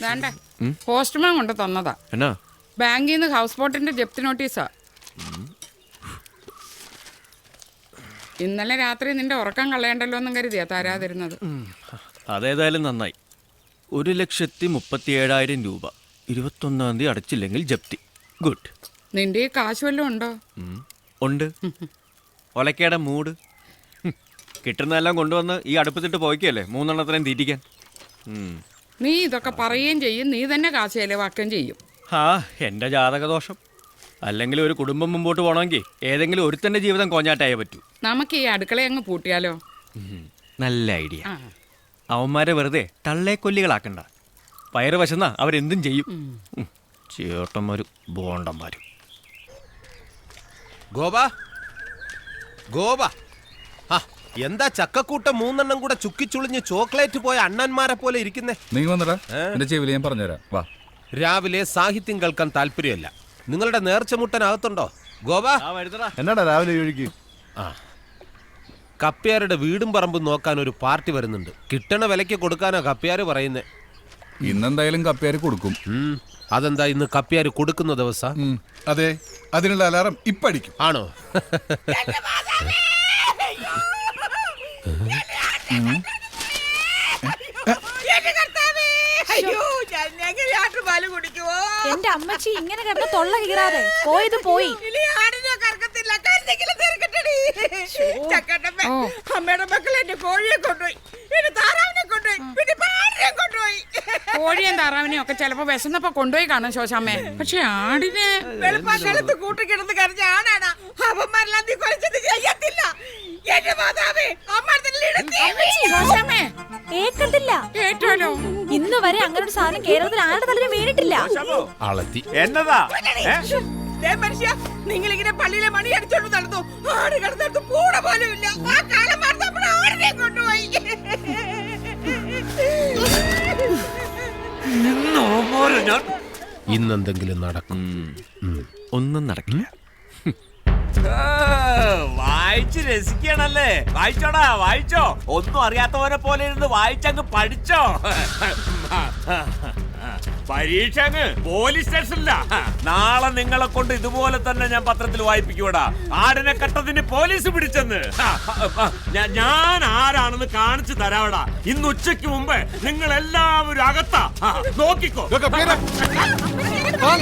വേണ്ട? പോസ്റ്റ്മാൻ കൊണ്ട് തന്നതാ. എന്നാ? ബാങ്കിൽ നിന്ന് ഹൗസ് ബോട്ടിന്റെ ജപ്തി നോട്ടീസാ. ഇന്നലെ രാത്രി നിന്റെ ഉറക്കം കളയണ്ടല്ലോ എന്നും കരുതിയാ തരാതിരുന്നത്. അതേതായാലും നന്നായി. ഒരു ലക്ഷത്തി മുപ്പത്തി ഏഴായിരം രൂപ. ഇരുപത്തൊന്നാം തീയതി അടച്ചില്ലെങ്കിൽ ജപ്തി. ഗുഡ്. നിന്റെ ഈ കാശ് വല്ലതും ഉണ്ടോ? ഉണ്ട്. ഒലക്കയുടെ മൂട്. ഹും. കിട്ടുന്നതെല്ലാം കൊണ്ടുവന്ന് ഈ അടുപ്പത്തിട്ട് പോയിക്കല്ലേ? മൂന്നെണ്ണത്തിനേം തീറ്റിക്കാൻ. നീ ഇതൊക്കെ പറയുകയും ചെയ്യും നീ തന്നെ കാശ് ചെലവാക്കുകയും ചെയ്യും. ആ എന്റെ ജാതകദോഷം. അല്ലെങ്കിൽ ഒരു കുടുംബം മുമ്പോട്ട് പോകണമെങ്കിൽ ഏതെങ്കിലും ഒരുത്തന്റെ ജീവിതം കോഞ്ഞാട്ടായേ പറ്റൂ. നമുക്ക് ഈ അടുക്കളയെ അങ്ങ് പൂട്ടിയാലോ? നല്ല ഐഡിയ. ആ. അവന്മാരെ വെറുതെ തള്ളേ കൊല്ലികളാക്കണ്ട വയറ് വശന്നാ അവരെന്തും ചെയ്യും. ഉം. ചേട്ടന്മാരും ബോണ്ടന്മാരും. ഗോപ? ഗോപ? ആ, എന്താ ചക്കക്കൂട്ടം മൂന്നെണ്ണം കൂടെ ചുക്കിച്ചുളിഞ്ഞ് ചോക്ലേറ്റ് പോയ അണ്ണന്മാരെ പോലെ ഇരിക്കുന്നേ? നീ വന്നടാ. എന്റെ ചെവിയിൽ ഞാൻ പറഞ്ഞുതരാം. വാ. രാവിലെ സാഹിത്യം കേൾക്കാൻ താല്പര്യമല്ല. നിങ്ങളുടെ നേർച്ച മുട്ടനകത്തുണ്ടോ ഗോപ എന്നാടാ രാവിലെ ഒഴുകി ആ. കപ്പ്യാരുടെ വീടും പറമ്പും നോക്കാൻ ഒരു പാർട്ടി വരുന്നുണ്ട്. കിട്ടണ വിലയ്ക്ക് കൊടുക്കാനാ കപ്പ്യാര് പറയുന്നേ. ഇന്നെന്തായാലും കപ്പ്യാര് കൊടുക്കും. ഉം, അതെന്താ ഇന്ന് കപ്പ്യാര് കൊടുക്കുന്ന ദിവസം? അതെ അതിനുള്ള അലാറം ഇപ്പടിക്കും. ആണോ? എന്റെ അമ്മച്ചി ഇങ്ങനെ കിടന്ന് തൊള്ള കീറാതെ. പോയത് പോയി. അമ്മയുടെ മക്കൾ എന്റെ കോഴിയെ കൊണ്ടുപോയി. എന്റെ താറാവിനെ കൊണ്ടുപോയി. പിന്നെ പാടിനെ കൊണ്ടുപോയി. കോഴിയും താറാവിനെയും ഒക്കെ ചിലപ്പോ വിശന്നപ്പോ കൊണ്ടുപോയി കാണും ശോശാമ്മേ. പക്ഷെ ആടിനെ വെളുപ്പാക്കാലത്ത് കൂട്ടിക്കിടന്ന് കരഞ്ഞ ആണാണ്. അവന്മാരെല്ലാം നീ കൊലച്ചത് ചെയ്യത്തില്ല. ഇന്ന് വരെ അങ്ങനെ ഒരു സാധനം കേരളത്തിൽ ആരുടെ തലയിൽ വീണിട്ടില്ല. അളത്തി എന്നതാ? മനുഷ്യ നിങ്ങൾ ഇങ്ങനെ പള്ളിയിലെ മണി അടിച്ചോണ്ട് നടന്നു. ആട് കിടന്നിടത്ത് പൂട പോലും ഇല്ല. ആ കാലം നമ്മുടെ ആടിനെ കൊണ്ടുപോയി. ഇന്നെന്തെങ്കിലും നടക്കും. ഒന്നും നടക്കില്ല. വായിച്ച് രസിക്കണല്ലേ വായിച്ചോടാ വായിച്ചോ. ഒന്നും അറിയാത്തവരെ പോലെ ഇരുന്ന് വായിച്ചങ്ങ് പഠിച്ചോ. പരീക്ഷ അങ്ങ് പോലീസ് സ്റ്റേഷനില്ല നാളെ നിങ്ങളെ കൊണ്ട് ഇതുപോലെ തന്നെ ഞാൻ പത്രത്തിൽ വായിപ്പിക്കൂടാ ആടിനെ കട്ടതിന് പോലീസ് പിടിച്ചെന്ന്. ഞാൻ ആരാണെന്ന് കാണിച്ചു തരാവടാ. ഇന്ന് ഉച്ചയ്ക്ക് മുമ്പ് നിങ്ങൾ എല്ലാവരും അകത്താ. നോക്കിക്കോ.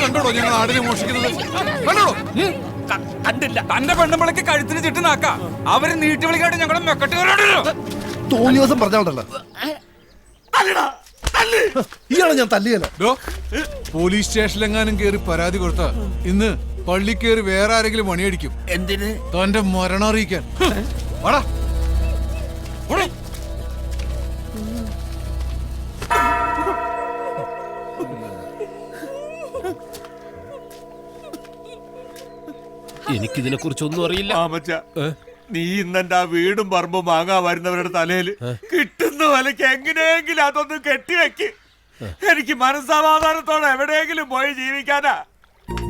കണ്ടോടോ ഞങ്ങൾ ആടിനെ മോഷിക്കുന്നത്? കണ്ടോടോ കണ്ടില്ല. തന്റെ പെണ്ണുമ്പിളക്ക് കഴുത്തിന് ചുറ്റുനാക്ക അവർ നീട്ടി വിളിക്കാണ്ട് ഞങ്ങളെ മെക്കട്ട് തോന്നിയ ദിവസം പറഞ്ഞോണ്ടല്ലോ ഇയാളെ ഞാൻ തല്ലിയല്ലോ. പോലീസ് സ്റ്റേഷനിലെങ്ങാനും കേറി പരാതി കൊടുത്ത. ഇന്ന് പള്ളി കയറി വേറെ ആരെങ്കിലും മണിയടിക്കും എന്തിന്? തന്റെ മരണം അറിയിക്കാൻ. വാടാ. എനിക്കിതിനെ കുറിച്ചൊന്നും അറിയില്ല നീ ഇന്നെന്റെ ആ വീടും പറമ്പും വാങ്ങാൻ വരുന്നവരുടെ തലയിൽ കിട്ടുന്ന വിലക്ക് എങ്ങനെയെങ്കിലും അതൊന്ന് കെട്ടിവെക്ക്. എനിക്ക് മനസ്സമാധാനത്തോടെ എവിടെയെങ്കിലും പോയി ജീവിക്കാനാ.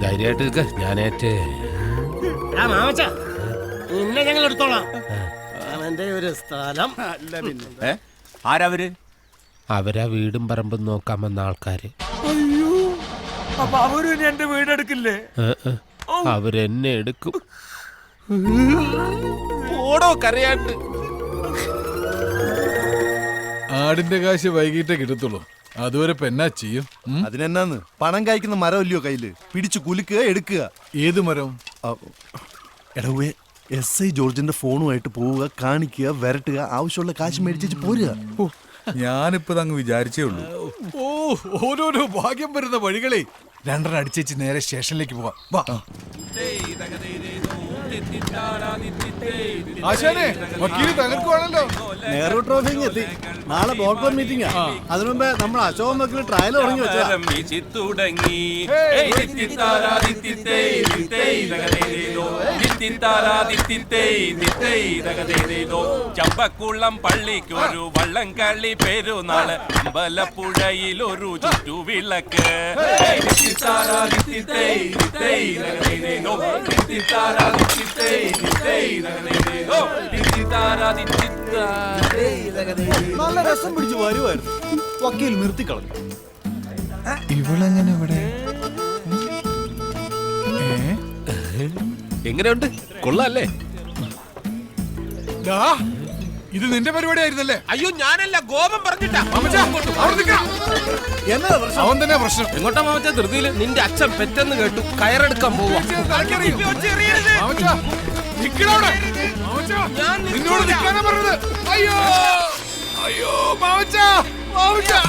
ധൈര്യമായിട്ട് ആ ഞാനേറ്റ് നിന്നെ ഞങ്ങൾ എടുത്തോളാം. അവന്റെ ഒരു സ്ഥലം. ആരവര് അവരാ? വീടും പറമ്പും നോക്കാൻ വന്ന ആൾക്കാര്. അയ്യോ അപ്പൊ അവരും എന്റെ വീടെടുക്കില്ലേ? അവരെന്നെ എടുക്കും. ഓടോ കരയാട്ട് ആടിന്റെ കാശ് വൈകിട്ടേ കിട്ടത്തുള്ളൂ. അതുവരെ പെന്നാ ചെയ്യും? ഉം? അതിനെന്നാന്ന്? പണം കായ്ക്കുന്ന മരം ഇല്ലയോ കയ്യിൽ? പിടിച്ചു കുലുക്കുക എടുക്കുക. ഏത് മരം? എടവേ എസ് ഐ ജോർജിന്റെ ഫോണുമായിട്ട് പോവുക കാണിക്കുക വരട്ടുക ആവശ്യമുള്ള കാശ് മേടിച്ചു പോരുക. ഓ, ഞാനിപ്പോ അങ്ങ് വിചാരിച്ചേ ഉള്ളൂ. ഓ ഓരോരോ ഭാഗ്യം വരുന്ന വഴികളെ. രണ്ടെണ്ണം അടിച്ചേച്ച് നേരെ സ്റ്റേഷനിലേക്ക് പോവാം വാ ആശാനെ വക്കീൽ തകർക്കുവാണല്ലോ നെഹ്റു ട്രോഫി എത്തി നാളെ ബോർഡ് കോൺ മീറ്റിംഗാ അതിനു മുമ്പേ നമ്മൾ അശോക് മക്കൾ ട്രയൽ തുടങ്ങി വെച്ചതാ തുടങ്ങി ചമ്പക്കുളം പള്ളിക്കൊരു വള്ളം കളി പെരുന്നാൾ. അമ്പലപ്പുഴയിൽ ഒരു ചുറ്റുവിളക്ക്. നല്ല രസം പിടിച്ച് വരുമായിരുന്നു വക്കീൽ നിർത്തിക്കളഞ്ഞു ഇവളെങ്ങനെ ഇവിടെ? ഏ? എങ്ങനെയുണ്ട്? കൊള്ളാല്ലേ? ദാ, ഇത് നിന്റെ പരിപാടി ആയിരുന്നല്ലേ അയ്യോ ഞാനല്ല ഗോപം പറഞ്ഞിട്ടാ. എന്നതാ പ്രശ്നം? അവൻ തന്നെ പ്രശ്നം. എങ്ങോട്ടാ മാമച്ചാ ധൃതിയിൽ? നിന്റെ അച്ഛൻ പെറ്റെന്ന് കേട്ടു കയറെടുക്കാൻ പോവാ. മാമച്ചാ, നിക്കടാ അവിടെ. മാമച്ചാ, നിന്നോട് നിൽക്കാനാ പറഞ്ഞത്. അയ്യോ. അയ്യോ മാമച്ചാ മാമച്ചാ.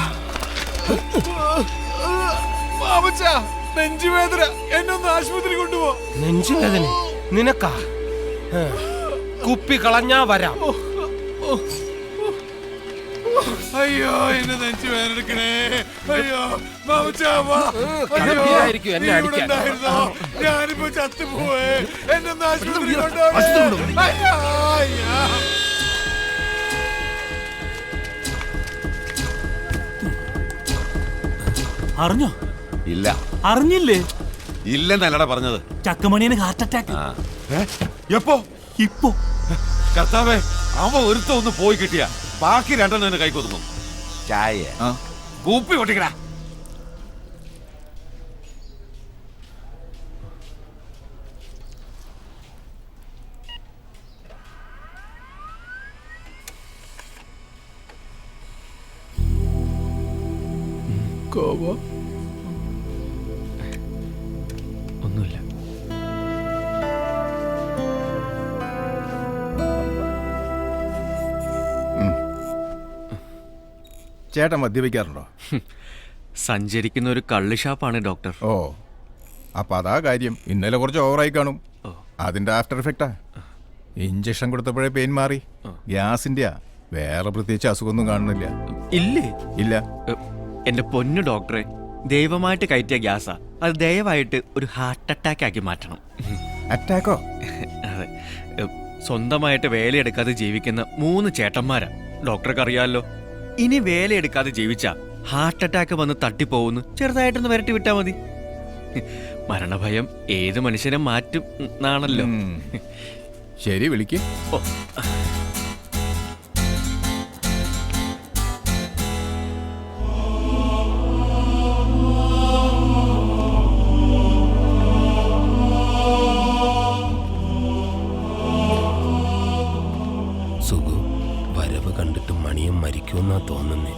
മാമച്ചാ നെഞ്ചുവേദന. എന്നൊന്ന് ആശുപത്രി കൊണ്ടുപോ. നെഞ്ചുവേദന? നിനക്കാ? കുപ്പി കളഞ്ഞാ വരാം. അയ്യോ എന്നെ നെഞ്ചു വേദനെടുക്കണേ അയ്യോ കടുപ്പിലായിരിക്കും എന്നെ അടിക്കാൻ. ഉണ്ടായിരുന്നോ? ഞാനിപ്പോ ചത്തുപോയേ എന്നെ ഒന്ന് ആശുപത്രി കൊണ്ടുപോകണേ അയ്യോ അയ്യോ. അറിഞ്ഞോ? ഇല്ല. അറിഞ്ഞില്ലേ? ഇല്ലെന്നല്ലടാ പറഞ്ഞത്. ചക്കമണിയന് ഹാർട്ട് അറ്റാക്ക് എപ്പോ? ഇപ്പോ. കർത്താവേ അവ ഒരുത്ത ഒന്ന് പോയി കിട്ടിയ. ബാക്കി രണ്ടെണ്ണം എന്നെ കൈക്കൊതുങ്ങും ചായ. കൂപ്പി പൊട്ടിക്കടാ. ഒന്നുമില്ല ചേട്ടൻ മദ്യപിക്കാറുണ്ടോ? സഞ്ചരിക്കുന്ന ഒരു കള്ള് ഷാപ്പാണ് ഡോക്ടർ. ഓ അപ്പൊ അതാ കാര്യം. ഇന്നലെ കുറച്ച് ഓവറായി കാണും. അതിന്റെ ആഫ്റ്റർ എഫക്റ്റാ. ഇഞ്ചക്ഷൻ കൊടുത്തപ്പോഴേ പെയിൻ മാറി. ഗ്യാസിന്റെ വേറെ പ്രത്യേകിച്ച് അസുഖമൊന്നും കാണുന്നില്ല. ഇല്ലേ? ഇല്ല. എന്റെ പൊന്നു ഡോക്ടറെ ദൈവമായിട്ട് കയറ്റിയ ഗ്യാസാ. അത് ദയവായിട്ട് ഒരു ഹാർട്ട് അറ്റാക്ക് ആക്കി മാറ്റണം. അറ്റാക്കോ? അതെ. സ്വന്തമായിട്ട് വേലയെടുക്കാതെ ജീവിക്കുന്ന മൂന്ന് ചേട്ടന്മാരാ. ഡോക്ടർക്ക് അറിയാമല്ലോ ഇനി വേലയെടുക്കാതെ ജീവിച്ച ഹാർട്ട് അറ്റാക്ക് വന്ന് തട്ടിപ്പോവുന്നു ചെറുതായിട്ടൊന്ന് വരട്ടി വിട്ടാ മതി. മരണഭയം ഏത് മനുഷ്യനെ മാറ്റും എന്നാണല്ലോ ശരി വിളിക്കേ. ഓ, വരവ് കണ്ടിട്ട് മണിയും മരിക്കുമെന്നാ തോന്നുന്നേ.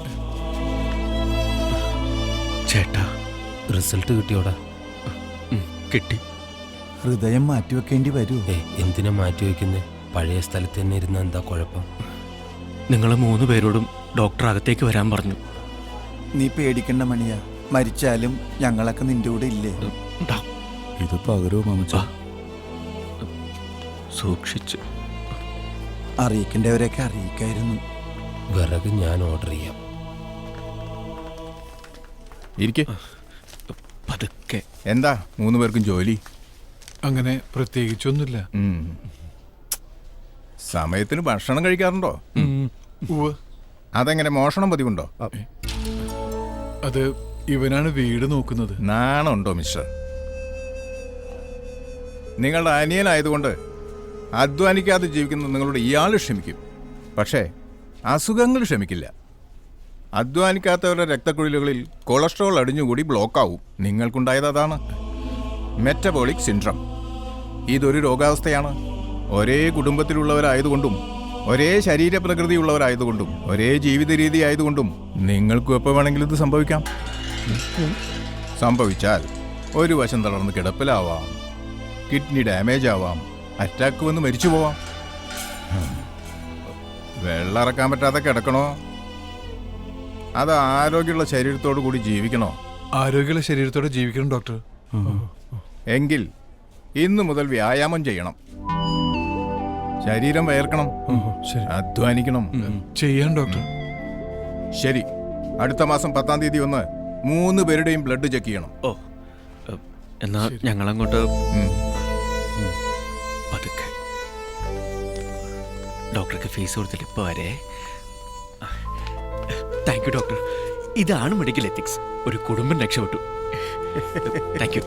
ചേട്ടാ. റിസൾട്ട് കിട്ടിയോടാ? കിട്ടി. ഹൃദയം മാറ്റിവെക്കേണ്ടി വരൂ. ഏ എന്തിനാ മാറ്റി വെക്കുന്നേ പഴയ സ്ഥലത്ത് തന്നെ ഇരുന്ന എന്താ കുഴപ്പം? നിങ്ങൾ മൂന്ന് പേരോടും ഡോക്ടർ അകത്തേക്ക് വരാൻ പറഞ്ഞു. നീ പേടിക്കണ്ട മണിയാ. മരിച്ചാലും ഞങ്ങളൊക്കെ നിന്റെ കൂടെ ഇല്ലേ? ഇത് പകരോ മമച്ച? സൂക്ഷിച്ച്. അറിയിക്കേണ്ടവരെയൊക്കെ അറിയിക്കായിരുന്നു. വിറക് ഞാൻ ഓർഡർ ചെയ്യാം. ഇരിക്കെ. പതുക്കെ. എന്താ? മൂന്ന് പേർക്കും ജോലി? അങ്ങനെ പ്രത്യേകിച്ചൊന്നുമില്ല. സമയത്തിന് ഭക്ഷണം കഴിക്കാറുണ്ടോ? അതെങ്ങനെ മോഷണം പതിവുണ്ടോ? അത് ഇവനാണ് വീട് നോക്കുന്നത്. നാണുണ്ടോ മിസ്റ്റർ? നിങ്ങളുടെ അനിയനായതുകൊണ്ട് അധ്വാനിക്കാതെ ജീവിക്കുന്ന നിങ്ങളുടെ ഇയാൾ ക്ഷമിക്കും. പക്ഷേ അസുഖങ്ങൾ ക്ഷമിക്കില്ല. അധ്വാനിക്കാത്തവരുടെ രക്തക്കുഴലുകളിൽ കൊളസ്ട്രോൾ അടിഞ്ഞുകൂടി ബ്ലോക്കാവും. നിങ്ങൾക്കുണ്ടായത് അതാണ്. Metabolic syndrome. ഇതൊരു രോഗാവസ്ഥയാണ്. ഒരേ കുടുംബത്തിലുള്ളവരായതുകൊണ്ടും ഒരേ ശരീരപ്രകൃതിയുള്ളവരായതുകൊണ്ടും ഒരേ ജീവിത രീതി ആയതുകൊണ്ടും നിങ്ങൾക്കും എപ്പോൾ വേണമെങ്കിലും ഇത് സംഭവിക്കാം? സംഭവിച്ചാൽ ഒരു വശം തളർന്ന് കിടപ്പിലാവാം. കിഡ്നി ഡാമേജ് ആവാം. അറ്റാക്ക് വന്ന് മരിച്ചു പോവാം. വെള്ളം ഇറക്കാൻ പറ്റാതെ കിടക്കണോ? അത് ആരോഗ്യമുള്ള ശരീരത്തോടു കൂടി ജീവിക്കണോ? ആരോഗ്യമുള്ള ശരീരത്തോടെ ജീവിക്കണം ഡോക്ടർ. എങ്കിൽ ഇന്നു മുതൽ വ്യായാമം ചെയ്യണം. ശരീരം വയർക്കണം ശരി. അധ്വാനിക്കണം. ചെയ്യാൻ ഡോക്ടർ. ശരി. അടുത്ത മാസം പത്താം തീയതി ഒന്ന് മൂന്ന് പേരുടെയും ബ്ലഡ് ചെക്ക് ചെയ്യണം. ഓ എന്നാ ഞങ്ങളങ്ങോട്ട് ഉം. പതുക്കെ. ഡോക്ടർക്ക് ഫീസ് കൊടുത്തിട്ട് ഇപ്പോൾ വരെ. താങ്ക് യു ഡോക്ടർ ഇതാണ് മെഡിക്കൽ എത്തിക്സ് ഒരു കുടുംബം രക്ഷപ്പെട്ടു. Thank you